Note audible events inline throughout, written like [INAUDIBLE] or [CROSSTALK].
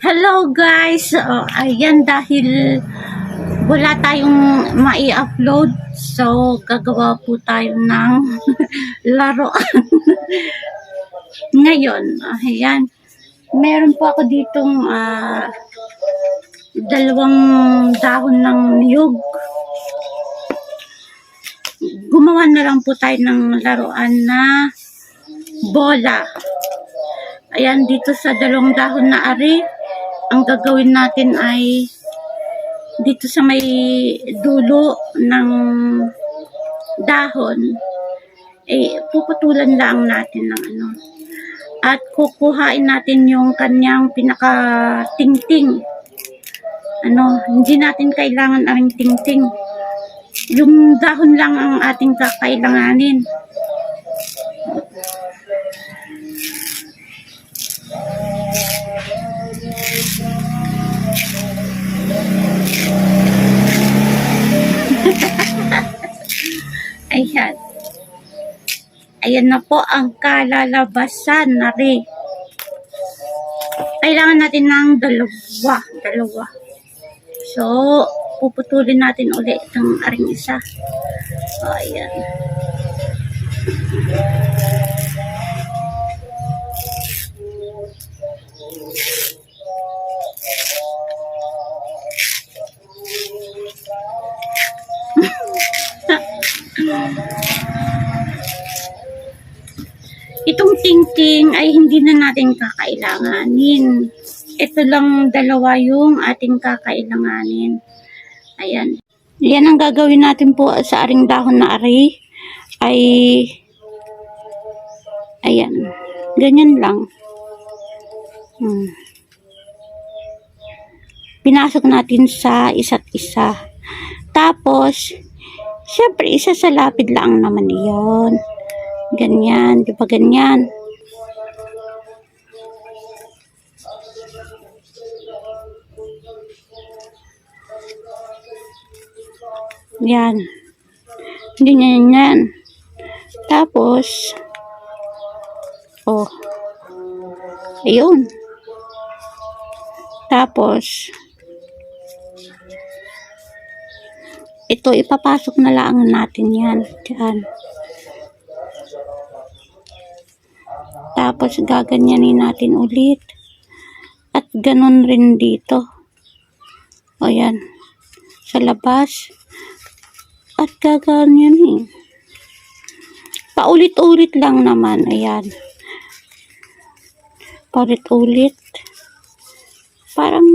Hello guys! Oh, ayan dahil wala tayong mai-upload so gagawa po tayo ng [LAUGHS] laruan. [LAUGHS] Ngayon, ayan. Meron po ako ditong ah, dalawang dahon ng niyog. Gumawa na lang po tayo ng laruan na bola. Ayan, dito sa dalawang dahon na ari, ang gagawin natin ay dito sa may dulo ng dahon, eh, puputulan lang natin ng ano. At kukuhain natin yung kanyang pinaka-tingting. Ano, hindi natin kailangan ang tingting. Yung dahon lang ang ating kakailanganin. Ayan na po ang kalalabasan na rin. Kailangan natin ng dalawa. Dalawa. So, puputulin natin ulit itong aring isa. O, ayan. Tingting ay hindi na natin kakailanganin. Ito lang dalawa yung ating kakailanganin. Ayan. Yan ang gagawin natin po sa aring dahon na ari. Ay, ayan. Ganyan lang. Hmm. Pinasok natin sa isa't isa. Tapos, syempre, isa sa lapid lang naman iyon. Ganyan, di ba ganyan? Yan. Ganyan yan. Tapos, oh, ayun. Tapos, ito ipapasok na lang natin yan. Diyan. Tapos gaganyanin natin ulit. At ganun rin dito. O yan. Sa labas. At gaganyanin. Paulit-ulit lang naman. Ayan. Paulit-ulit. Parang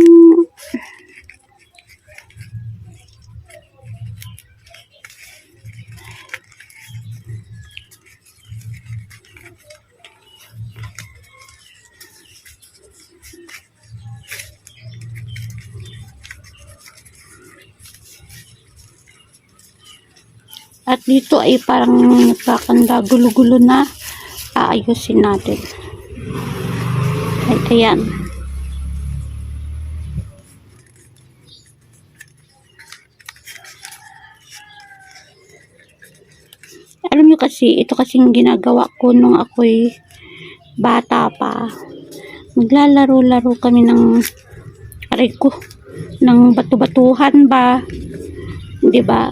At dito ay parang nagkakanda gulo-gulo na aayusin natin. Ay, ayan. Alam nyo kasi, ito kasing ginagawa ko nung ako'y bata pa. Maglalaro-laro kami ng aray ko, ng bato-batuhan ba? 'Di ba?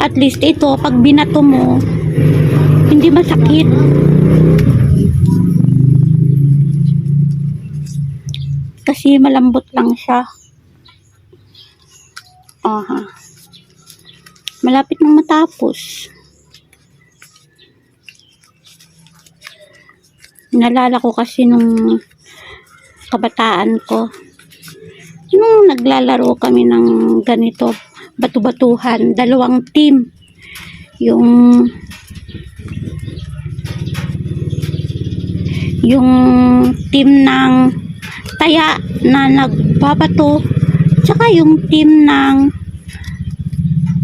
At least ito, pag binato mo, hindi masakit. Kasi malambot lang siya. Aha. Malapit nang matapos. Nalala ko kasi nung kabataan ko. Nung naglalaro kami ng ganito, batu-batuhan, dalawang team. Yung yung team ng taya na nagbabato tsaka yung team ng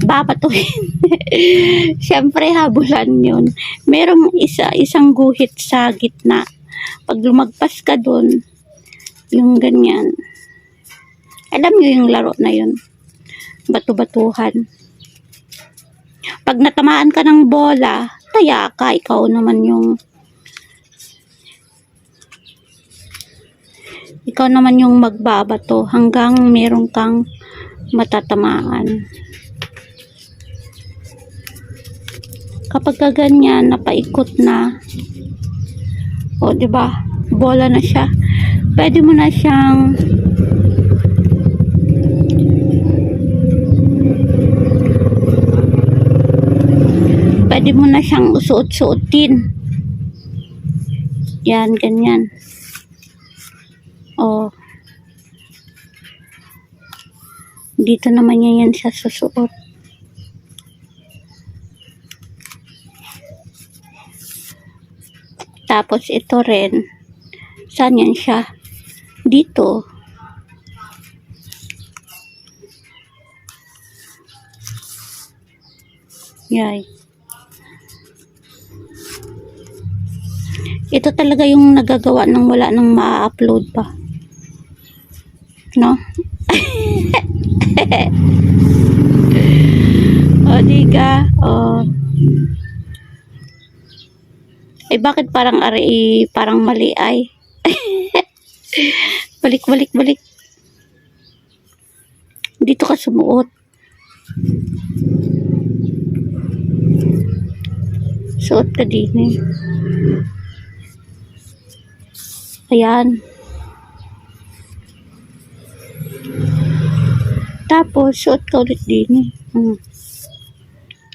babatuhin. [LAUGHS] Siyempre habulan yun. Merong isa, isang guhit sa gitna. Pag lumagpas ka dun, yung ganyan. Alam niyo yung laro na yun bato-batuhan. Pag natamaan ka ng bola, taya ka, ikaw naman yung ikaw naman yung magbabato hanggang meron kang matatamaan. Kapag ka ganyan, napaikot na, o, di ba? Bola na siya. Pwede mo na siyang pwede mo na siyang suot-suotin. Yan, ganyan. O. Dito naman niya yan siya susuot. Tapos ito rin. Saan yan siya? Dito. Yay. Ito talaga yung nagagawa ng wala nang ma-upload pa. No? [LAUGHS] o, diga. O. Eh, bakit parang ari, parang mali ay? [LAUGHS] balik, balik, balik. Dito ka sumuot. Suot ka din eh. Ayan. Tapos, suot ka ulit din eh. Hmm.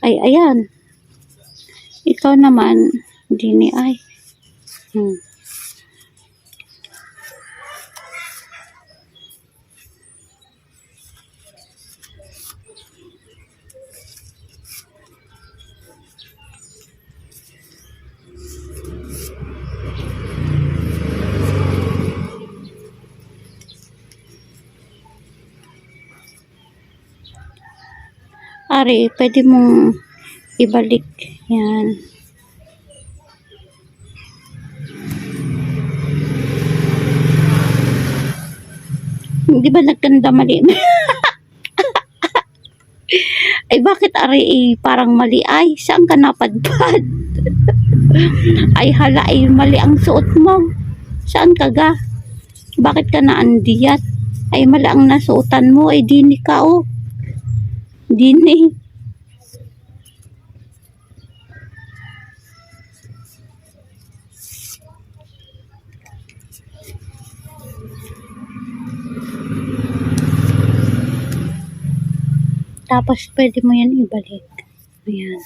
Ay, ayan. Ikaw naman, din eh, ay. Hmm. Ari, pwede mong ibalik. Yan. Di ba nagkanda mali? [LAUGHS] ay bakit ari? Eh, parang mali. Ay saan ka napadpad? [LAUGHS] Ay hala ay mali ang suot mo. Saan ka ga? Bakit ka naandiyat? Ay mali ang nasuotan mo. Ay dini ka oh dini Tapos, pwede mo yan ibalik. Ayan.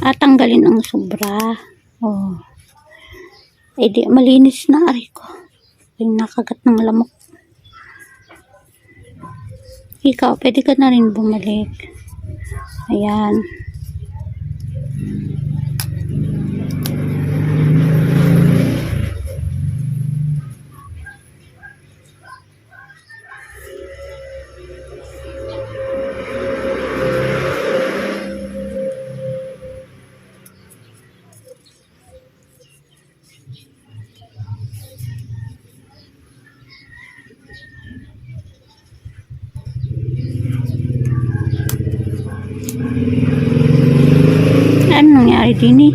At tanggalin ang sobra. Oh. Eh di, malinis na ari ko. Ay, nakagat ng lamok. Ikaw, pwede ka na rin bumalik. Ayan. Din eh?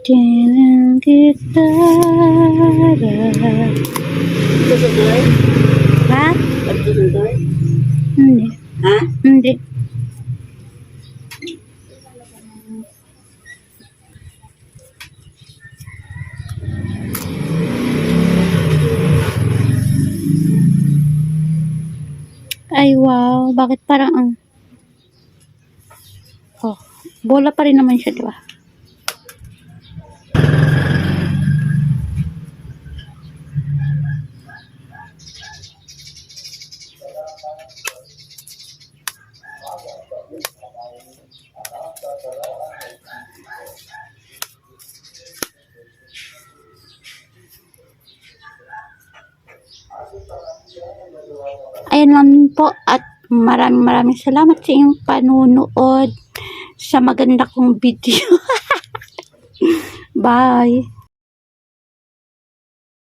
Tinan kita Susunod? Ha? Pagsusunod? Hindi. Ha? Hindi. Bakit parang ang... Oh, bola pa rin naman siya, di ba? Ayan lang po at maraming maraming salamat sa inyong panunood sa maganda kong video. [LAUGHS] Bye!